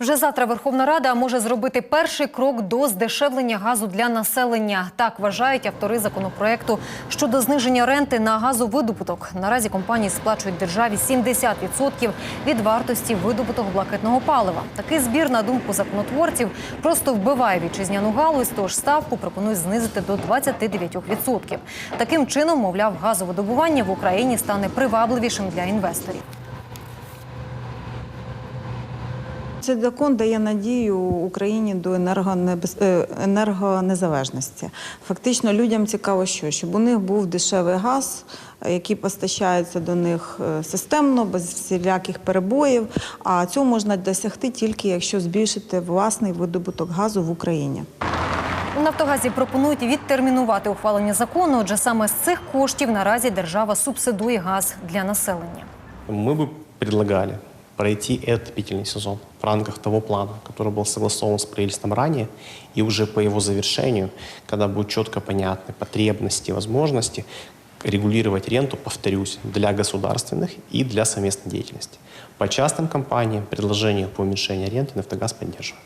Вже завтра Верховна Рада може зробити перший крок до здешевлення газу для населення. Так вважають автори законопроекту щодо зниження ренти на газовидобуток. Наразі компанії сплачують державі 70% від вартості видобутого блакитного палива. Такий збір, на думку законотворців, просто вбиває вітчизняну галузь, тож ставку пропонують знизити до 29%. Таким чином, мовляв, газовидобування в Україні стане привабливішим для інвесторів. Цей закон дає надію Україні до енергонебез... е, енергонезалежності. Фактично людям цікаво, що щоб у них був дешевий газ, який постачається до них е, системно, без всіляких перебоїв. А цього можна досягти тільки якщо збільшити власний видобуток газу в Україні. У Нафтогазі пропонують відтермінувати ухвалення закону. Отже, саме з цих коштів наразі держава субсидує газ для населення. Мы бы предлагали пройти этот отопительный сезон в рамках того плана, который был согласован с правительством ранее, и уже по его завершению, когда будут четко понятны потребности, возможности, регулировать ренту, повторюсь, для государственных и для совместной деятельности. По частным компаниям предложение по уменьшению ренты «Нафтогаз» поддерживает.